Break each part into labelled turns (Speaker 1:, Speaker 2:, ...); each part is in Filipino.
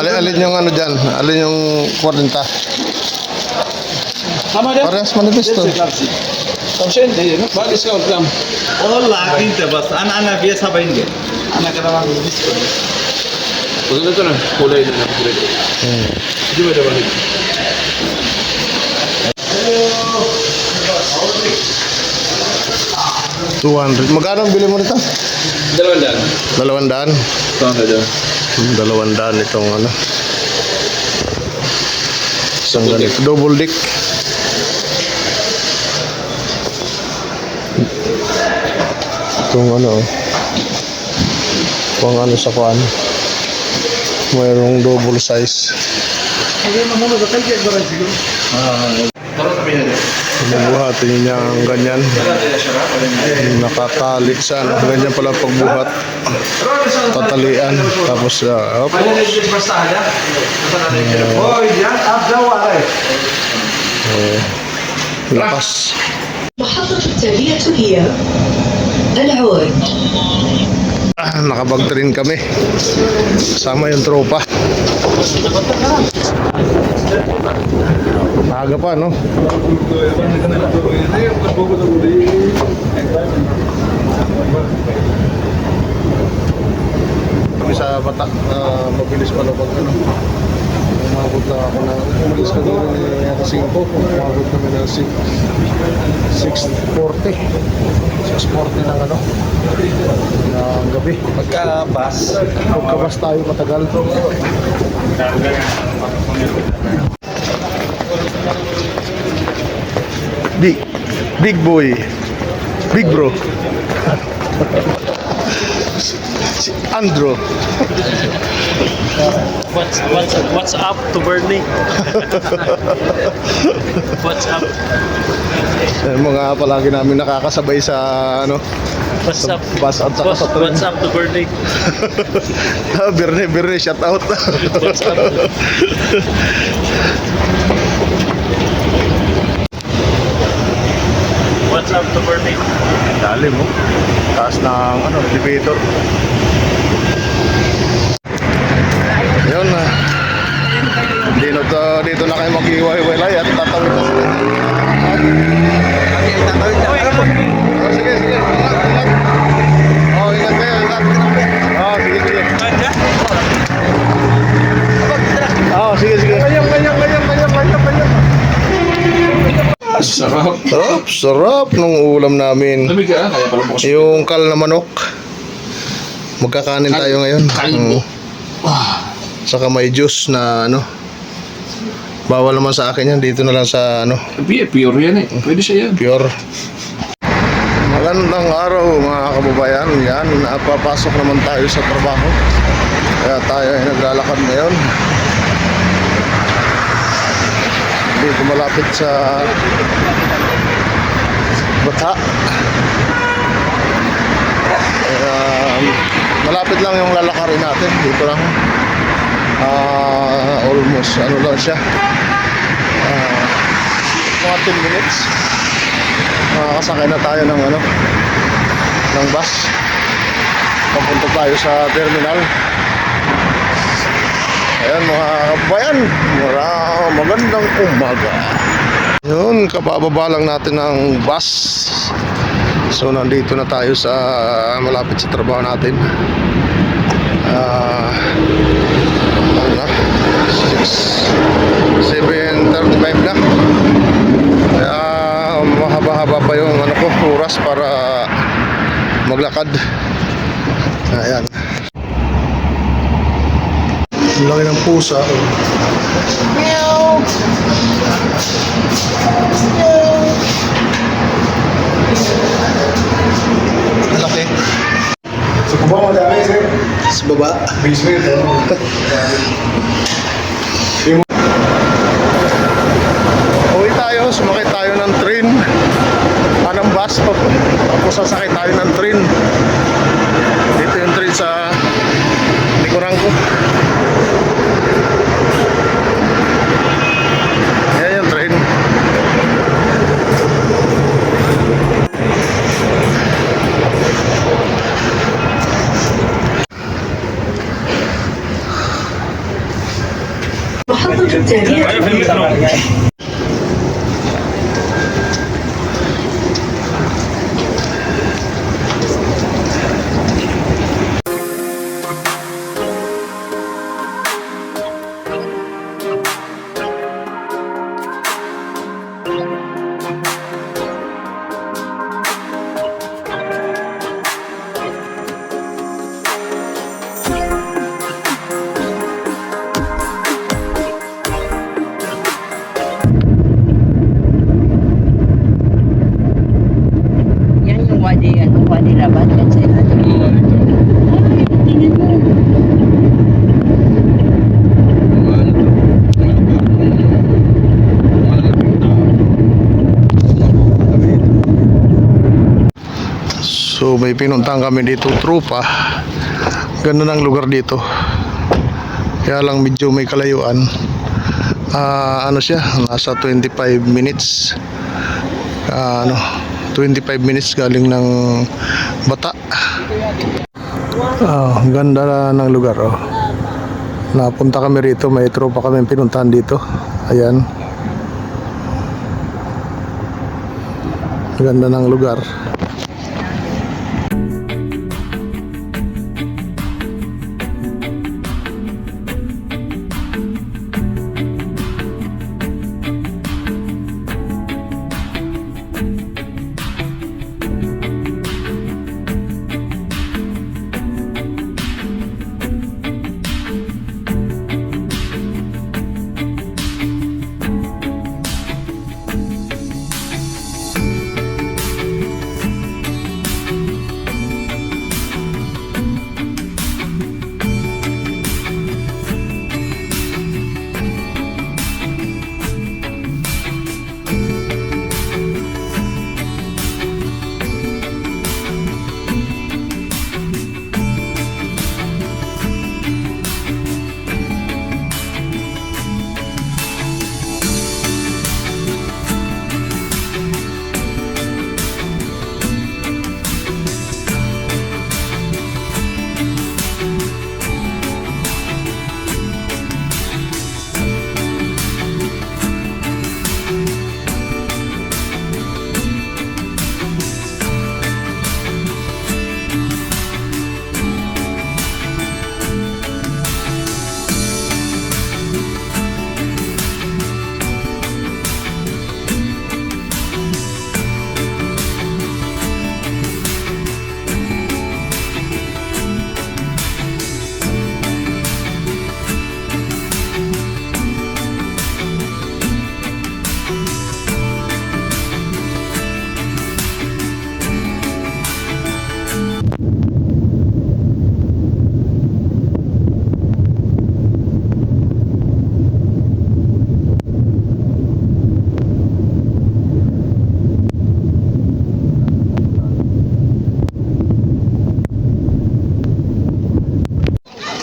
Speaker 1: Alin, alin yung ano dyan? Alin yung 40?
Speaker 2: Tama din?
Speaker 1: Parehas manifest to.
Speaker 2: Tavşen değil mi?
Speaker 3: Bak işte ortam. Oğullar bas. Ana ana bir sabah inge. Ana
Speaker 2: kadar var bir disko. O zaman da kolay değil.
Speaker 1: Kolay
Speaker 2: değil. Gidip öyle
Speaker 1: bak. Magkano bili mo nito?
Speaker 2: Dalawang daan.
Speaker 1: Dalawang daan? Dalawang daan itong ano. Isang ganito. Double dick. Itong ano. oh. Pang ano sa kuan. Mayroong double size. Bubuhatin niya ang ganyan. Nakatali sa ano. Ganyan pala pagbuhat. Tatalian. Tapos, uh, op. Eh, lakas.
Speaker 4: المحطة التالية هي العود
Speaker 1: Ah, kami. Kasama yung tropa. Maaga pa, no? Kami sa bata, ah, mabilis pa na pag ano. Umabot na ako na, umalis ka doon eh, yata 5, umabot kami ng 6, 6.40. 6.40 ng ano, ng gabi.
Speaker 3: Pagka-bus,
Speaker 1: Pagkabas tayo matagal. Big, big boy. Big bro. Si Andro.
Speaker 5: What's what's what's up to Bernie? what's up?
Speaker 1: Eh, mga palagi namin nakakasabay sa ano,
Speaker 5: What's up?
Speaker 1: bus at saka
Speaker 5: What's,
Speaker 1: sa train.
Speaker 5: what's up to Bernie?
Speaker 1: Ah, birne, birne, shout out.
Speaker 5: What's up? What's up to Bernie?
Speaker 1: Dali mo. Taas ng ano, elevator. Yun na. Dito, to, dito na kayo mag-iwalay at tatawid na sila. Oh, sige, sige. Ingat, ingat. Oh, ingat kayo, ingat. Oh, sige, sige. Oh, sige, sige. Kayang, kayang, kayang, kayang, kayang, kayang.
Speaker 2: Sarap.
Speaker 1: Sarap, sarap ng ulam namin.
Speaker 2: Lamig ka, kaya pala bukas.
Speaker 1: Yung kal na manok. Magkakanin tayo ngayon.
Speaker 2: Kain mo.
Speaker 1: Mm. Saka may juice na ano. Bawal naman sa akin yan. Dito na lang sa ano,
Speaker 2: Pure yan eh. Pwede siya yan.
Speaker 1: pure. Magandang araw mga kababayan. Yan, napapasok naman tayo sa trabaho. Kaya tayo ay naglalakad ngayon. Dito malapit sa Bata. Um, malapit lang yung lalakarin natin. Dito lang. Ah, almost ano lang siya. Ah, mga 10 minutes. Makakasakay na tayo ng ano ng bus. Papunta tayo sa terminal. Ayan mga kabayan, mara, magandang umaga. Yun, kabababa lang natin ng bus. So nandito na tayo sa malapit sa trabaho natin. Ah, na? 6 7.35 na. Kaya mahaba-haba pa yung ano ko, oras para maglakad. Ayan. Ang laki ng pusa. Meow! Ang laki.
Speaker 6: Subuh mau damai sih. Sebab. Bismillah.
Speaker 1: So may pinuntahan kami dito trupa. Ganda ng lugar dito. Kaya lang medyo may kalayuan. Ah, ano siya? Nasa 25 minutes. Ah, ano? 25 minutes galing ng Bata. Ah, ganda ng lugar oh. Napunta kami rito, may tropa kami pinuntahan dito. Ayan. Ganda ng lugar.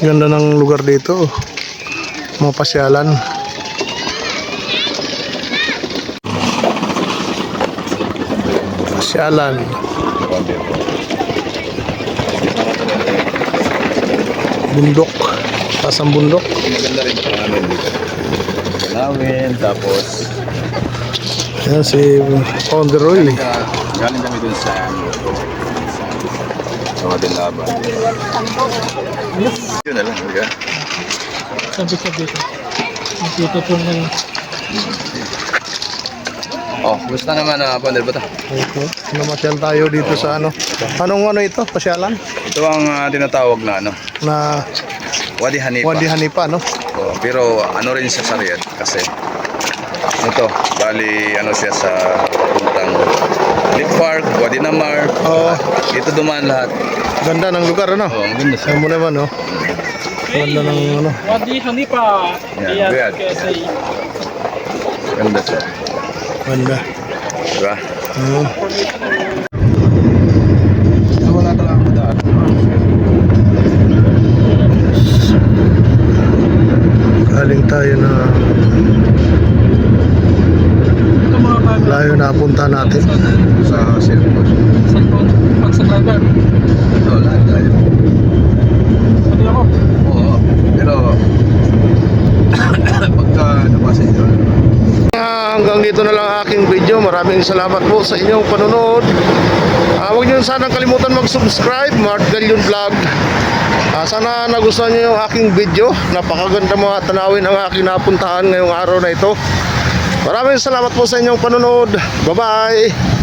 Speaker 1: Ganda ng lugar dito. Mga pasyalan. Pasyalan. Bundok. Taas ang bundok.
Speaker 3: Maganda rin ito namin dito. Namin, tapos
Speaker 1: Yan si Founder Roy.
Speaker 3: galing kami dun sa sa Wadin Laban. Yun na lang, ba?
Speaker 5: Sabi-sabi ko. Po na lang.
Speaker 3: Oh, gusto naman na uh, Pandel Bata.
Speaker 1: Okay. Namasyal tayo dito sa ano. Anong ano ito? Pasyalan?
Speaker 3: Ito ang uh, tinatawag na ano,
Speaker 1: Na
Speaker 3: Wadi Hanipa.
Speaker 1: Wadi Hanipa, no?
Speaker 3: Oh, pero ano rin siya sa Riyadh kasi ito, bali ano siya sa Lake Park, Wadi Namar.
Speaker 1: Oo.
Speaker 3: Dito dumaan lahat.
Speaker 1: Ganda ng lugar, ano?
Speaker 3: Oh, ang ganda siya.
Speaker 1: Sabi mo naman, no? Ganda ng ano.
Speaker 5: Wadi Hanipa.
Speaker 3: Yan, Riyadh. Ganda siya.
Speaker 1: Ganda.
Speaker 3: Diba?
Speaker 1: Hmm.
Speaker 3: Wala talaga ako daan.
Speaker 1: Galing tayo na layo na punta natin.
Speaker 3: Sa circus.
Speaker 5: Pag sa driver.
Speaker 3: Ito, lahat tayo.
Speaker 5: Sabi ako.
Speaker 3: Oo. Pero, pagka nabasa ito,
Speaker 1: Ah, hanggang dito na lang ang aking video. Maraming salamat po sa inyong panonood. Ah, huwag niyo sanang kalimutan mag-subscribe, Mart Galion Vlog. Ah, sana nagustuhan niyo yung aking video. Napakaganda mga tanawin ang aking napuntahan ngayong araw na ito. Maraming salamat po sa inyong panonood. Bye-bye!